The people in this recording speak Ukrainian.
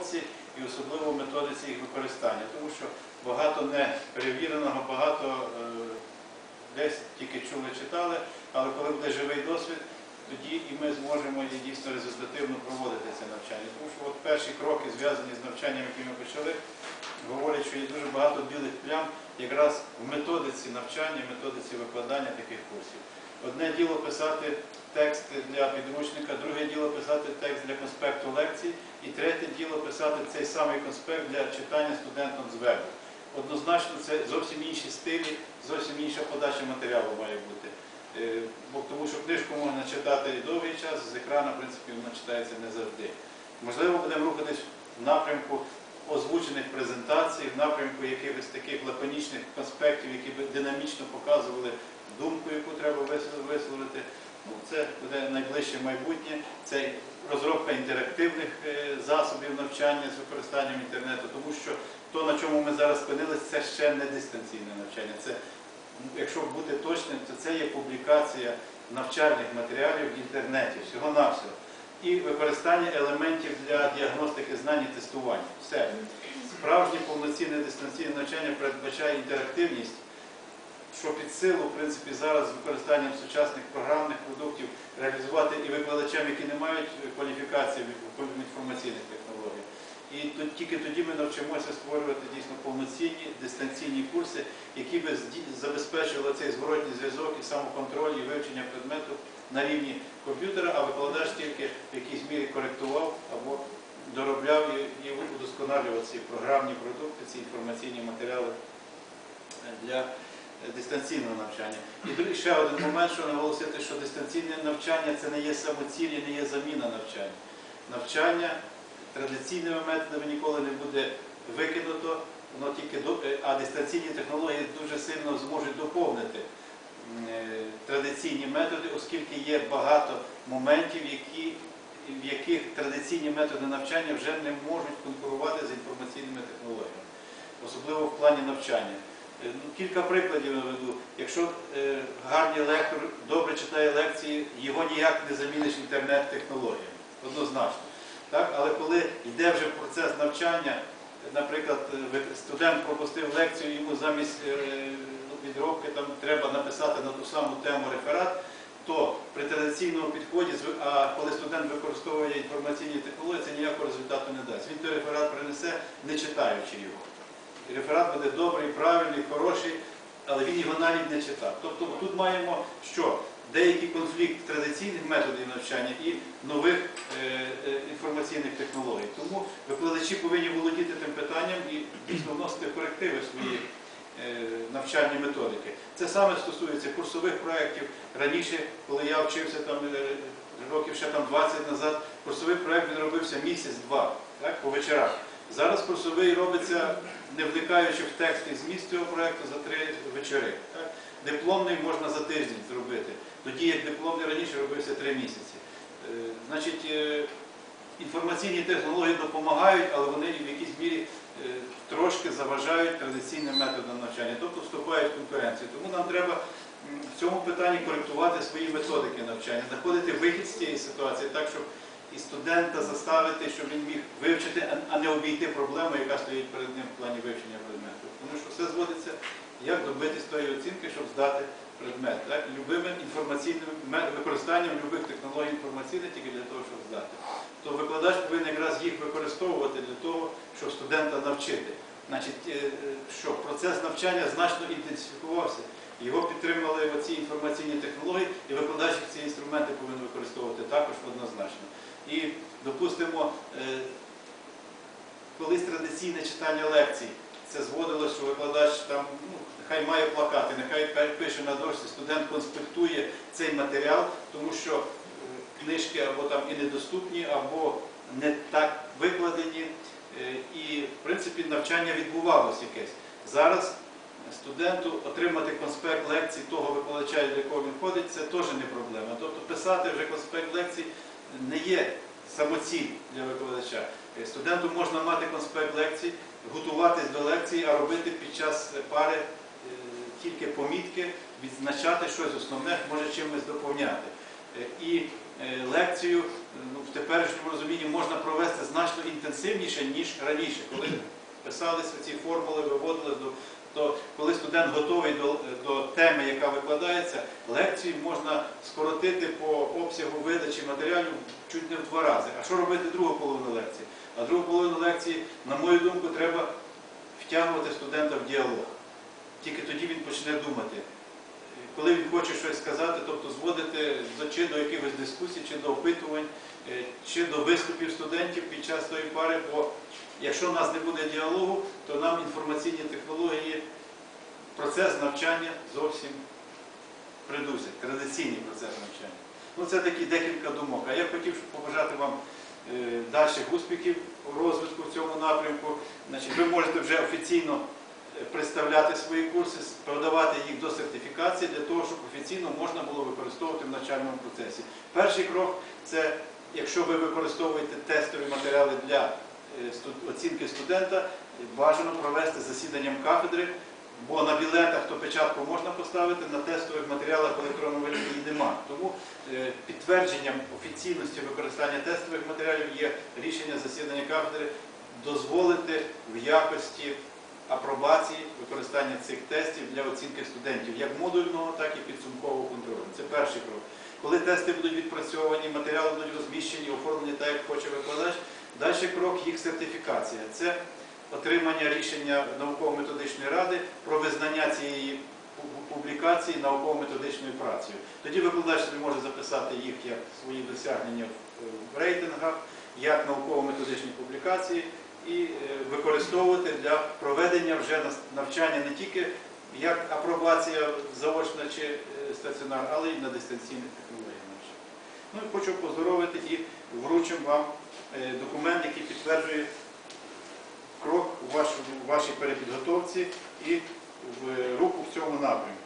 розробці і особливо в методиці їх використання, тому що багато не перевіреного, багато е, десь тільки чули, читали, але коли буде живий досвід, тоді і ми зможемо і дійсно результативно проводити це навчання. Тому що от перші кроки, зв'язані з навчанням, які ми почали, говорять, що є дуже багато білих плям якраз в методиці навчання, методиці викладання таких курсів. Одне діло писати текст для підручника, друге діло писати текст для конспекту лекцій, і третє діло писати цей самий конспект для читання студентам з вебу. Однозначно, це зовсім інші стилі, зовсім інша подача матеріалу має бути. Е, тому що книжку можна читати довгий час, з екрану, в принципі, вона читається не завжди. Можливо, будемо рухатись в напрямку озвучених презентацій, в напрямку якихось таких лаконічних конспектів, які би динамічно показували думку, яку треба вис- висловити. Ну, це буде найближче майбутнє. Це розробка інтерактивних е, засобів навчання з використанням інтернету, тому що то, на чому ми зараз спинилися, це ще не дистанційне навчання. Це, якщо бути точним, то це є публікація навчальних матеріалів в інтернеті, всього-навсього. І використання елементів для діагностики знань і тестування. Все. Справжнє повноцінне дистанційне навчання передбачає інтерактивність, що під силу, в принципі, зараз з використанням сучасних програмних продуктів реалізувати і викладачам, які не мають кваліфікації в інформаційних технологіях. І тільки тоді ми навчимося створювати дійсно повноцінні дистанційні курси, які би забезпечували цей зворотній зв'язок і самоконтроль, і вивчення предмету на рівні комп'ютера, а викладач тільки в якійсь мірі коректував або доробляв і, і удосконалював ці програмні продукти, ці інформаційні матеріали для дистанційного навчання. І ще один момент, що наголосити, що дистанційне навчання це не є самоціль і не є заміна навчання. Навчання традиційними методами ніколи не буде викинуто, е, а дистанційні технології дуже сильно зможуть доповнити е, традиційні методи, оскільки є багато моментів, в яких традиційні методи навчання вже не можуть конкурувати з інформаційними технологіями, особливо в плані навчання. Е, ну, Кілька прикладів наведу. Якщо е, гарний лектор добре читає лекції, його ніяк не заміниш інтернет-технологіями. Однозначно. Але коли йде вже процес навчання, наприклад, е, студент пропустив лекцію, йому замість е, ну, треба написати на ту саму тему реферат, то при традиційному підході, а коли студент використовує інформаційні технології, це ніякого результату не дасть. Він той реферат принесе, не читаючи його. Реферат буде добрий, правильний, хороший, але він його навіть не читав. Тобто тут маємо що? Деякий конфлікт традиційних методів навчання і нових е, е, інформаційних технологій. Тому викладачі повинні володіти тим питанням і дійсно вносити корективи свої е, навчальні методики. Це саме стосується курсових проєктів. Раніше, коли я вчився там е, років ще там 20 назад, курсовий проєкт він робився місяць-два, по вечорах. Зараз курсовий робиться, не вникаючи в текст і зміст цього проєкту, за три вечори. Дипломний можна за тиждень зробити. Тоді як дипломний раніше робився три місяці. Е, Значить, е, інформаційні технології допомагають, але вони в якійсь мірі е, трошки заважають традиційним методам навчання, тобто вступають в конкуренцію. Тому нам треба в цьому питанні коректувати свої методики навчання, знаходити вихід з цієї ситуації так, щоб і студента заставити, щоб він міг вивчити, а- не обійти проблему, яка стоїть перед ним в плані вивчення предмету. Тому що все зводиться, як добитись тої оцінки, щоб здати предмет. Так? Любими інформаційними ме- використанням любих технологій інформаційних тільки для того, щоб здати. То викладач повинен якраз їх використовувати для того, щоб студента навчити. Значить, е, е, що процес навчання значно інтенсифікувався. Його підтримали оці інформаційні технології, і викладач ці інструменти повинен використовувати також однозначно. І, допустимо, е, колись традиційне читання лекцій, це зводилося, що викладач там, ну, нехай має плакати, нехай пише на дошці, студент конспектує цей матеріал, тому що е, книжки або там і недоступні, або не так викладені. Е, І, в принципі, навчання відбувалося якесь. Зараз студенту отримати конспект лекцій того викладача, до якого він ходить, це теж не проблема. Тобто писати вже конспект лекцій не є самоціль для викладача. Е, Студенту можна мати конспект лекцій, готуватись до лекції, а робити під час пари е, тільки помітки, відзначати щось основне, може чимось доповняти. Е, І лекцію ну, в теперішньому розумінні можна провести значно інтенсивніше, ніж раніше, коли писалися ці формули, виводили до. То коли студент готовий до, до теми, яка викладається, лекцію можна скоротити по обсягу видачі матеріалів чуть не в два рази. А що робити другу половину лекції? А другу половину лекції, на мою думку, треба втягувати студента в діалог. Тільки тоді він почне думати. Коли він хоче щось сказати, тобто зводити чи до якихось дискусій, чи до опитувань, е, чи до виступів студентів під час тої пари, бо якщо в нас не буде діалогу, то нам інформаційні технології, процес навчання зовсім придусять, традиційний процес навчання. Ну, це такі декілька думок. А я хотів побажати вам е, дальших успіхів у розвитку в цьому напрямку. Значить, ви можете вже офіційно е, представляти свої курси, продавати їх до сертифікації для того, щоб офіційно можна було використовувати в навчальному процесі. Перший крок це, якщо ви використовуєте тестові матеріали для е, оцінки студента, бажано провести засіданням кафедри, бо на білетах то печатку можна поставити, на тестових матеріалах в електронному вигляді немає. Тому е, підтвердженням офіційності використання тестових матеріалів є рішення засідання кафедри дозволити в якості апробації використання цих тестів для оцінки студентів як модульного, так і підсумкового контролю. Це перший крок. Коли тести будуть відпрацьовані, матеріали будуть розміщені, оформлені так, як хоче викладач, далі крок їх сертифікація. Це отримання рішення науково-методичної ради про визнання цієї публікації науково-методичною працею. Тоді викладач може записати їх як свої досягнення в- в рейтингах, як науково-методичні публікації і е, використовувати для проведення вже навчання не тільки як апробація заочна чи е, стаціонар, але й на дистанційних технологіях навчання. Ну і хочу поздоровити і вручимо вам е, документ, який підтверджує крок у вашій перепідготовці і в е, руку в цьому напрямку.